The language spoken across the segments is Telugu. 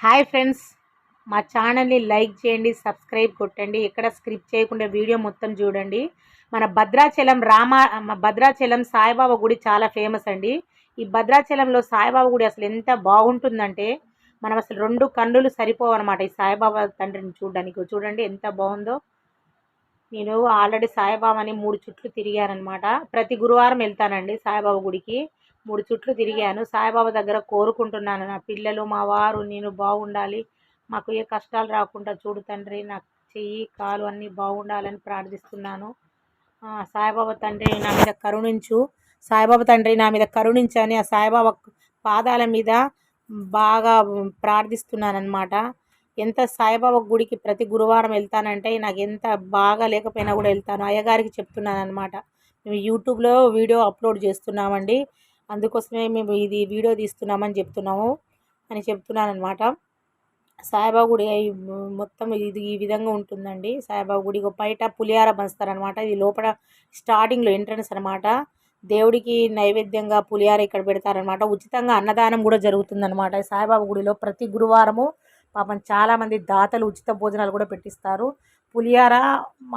హాయ్ ఫ్రెండ్స్ మా ఛానల్ని లైక్ చేయండి సబ్స్క్రైబ్ కొట్టండి. ఎక్కడ స్క్రిప్ట్ చేయకుండా వీడియో మొత్తం చూడండి. మన భద్రాచలం రామ భద్రాచలం సాయిబాబా గుడి చాలా ఫేమస్ అండి. ఈ భద్రాచలంలో సాయిబాబా గుడి అసలు ఎంత బాగుంటుందంటే మనం అసలు రెండు కన్నులు సరిపోవన్నమాట ఈ సాయిబాబా తండ్రిని చూడడానికి. చూడండి ఎంత బాగుందో. నేను ఆల్రెడీ సాయిబాబాని మూడు చుట్లు తిరిగానమాట ప్రతి గురువారం వెళ్తానండి సాయిబాబా గుడికి. మూడు చుట్లు తిరిగాను. సాయిబాబా దగ్గర కోరుకుంటున్నాను. నా పిల్లలు మా వారు నేను బాగుండాలి. మాకు ఏ కష్టాలు రాకుండా చూడు తండ్రి నాకు చెయ్యి కాలు అన్నీ బాగుండాలని ప్రార్థిస్తున్నాను. సాయిబాబా తండ్రి నా మీద కరుణించు. సాయిబాబా తండ్రి నా మీద కరుణించని ఆ సాయిబాబా పాదాల మీద బాగా ప్రార్థిస్తున్నాను అనమాట ఎంత సాయిబాబా గుడికి ప్రతి గురువారం వెళ్తానంటే నాకు ఎంత బాగా లేకపోయినా కూడా వెళ్తాను. అయ్యగారికి చెప్తున్నాను అనమాట మేము యూట్యూబ్లో వీడియో అప్లోడ్ చేస్తున్నామండి. అందుకోసమే మేము ఇది వీడియో తీస్తున్నామని చెప్తున్నాము అని చెప్తున్నాను అనమాట సాయిబాబా గుడి మొత్తం ఇది ఈ విధంగా ఉంటుందండి. సాయిబాబా గుడి బయట పులిహార పంచుతారనమాట ఇది లోపల స్టార్టింగ్లో ఎంట్రన్స్ అనమాట దేవుడికి నైవేద్యంగా పులిహార ఇక్కడ పెడతారనమాట ఉచితంగా అన్నదానం కూడా జరుగుతుందనమాట సాయిబాబా గుడిలో ప్రతి గురువారము పాపం చాలామంది దాతలు ఉచిత భోజనాలు కూడా పెట్టిస్తారు. పులిహార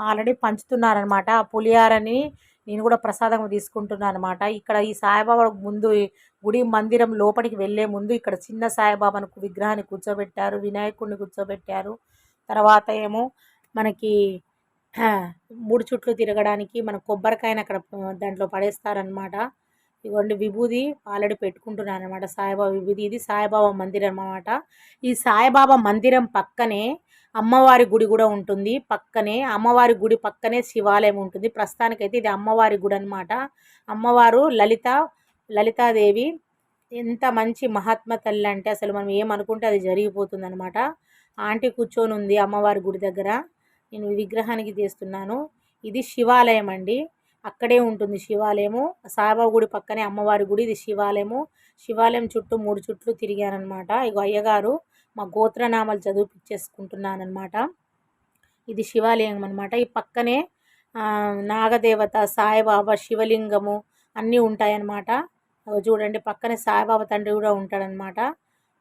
ఆల్రెడీ పంచుతున్నారనమాట ఆ పులిహారని నేను కూడా ప్రసాదం తీసుకుంటున్నాను అనమాట ఇక్కడ ఈ సాయిబాబా ముందు గుడి మందిరం లోపలికి వెళ్ళే ముందు ఇక్కడ చిన్న సాయిబాబాను విగ్రహాన్ని కూర్చోబెట్టారు వినాయకుడిని కూర్చోబెట్టారు. తర్వాత ఏమో మనకి మూడు చుట్లు తిరగడానికి మన కొబ్బరికాయని అక్కడ దాంట్లో పడేస్తారనమాట ఇదిగోండి విభూది ఆల్రెడీ పెట్టుకుంటున్నాను అనమాట సాయిబాబా విభూది ఇది సాయిబాబా మందిరం అన్నమాట. ఈ సాయిబాబా మందిరం పక్కనే అమ్మవారి గుడి కూడా ఉంటుంది పక్కనే అమ్మవారి గుడి పక్కనే శివాలయం ఉంటుంది. ప్రస్తుతానికైతే ఇది అమ్మవారి గుడి అనమాట అమ్మవారు లలిత లలితాదేవి ఎంత మంచి మహాత్మ తల్లి అంటే అసలు మనం ఏమనుకుంటే అది జరిగిపోతుంది అనమాట ఆంటీ కూర్చొని ఉంది అమ్మవారి గుడి దగ్గర. నేను విగ్రహానికి తీస్తున్నాను. ఇది శివాలయం అండి. అక్కడే ఉంటుంది శివాలయము. సాయిబాబా గుడి పక్కనే అమ్మవారి గుడి ఇది శివాలయము. శివాలయం చుట్టూ మూడు చుట్లు తిరిగానమాట ఇగో అయ్యగారు మా గోత్రనామాలు చదివిపించేసుకుంటున్నానమాట ఇది శివాలయం అనమాట ఈ పక్కనే నాగదేవత సాయిబాబా శివలింగము అన్నీ ఉంటాయన్నమాట. చూడండి పక్కనే సాయిబాబా తండ్రి కూడా ఉంటాడనమాట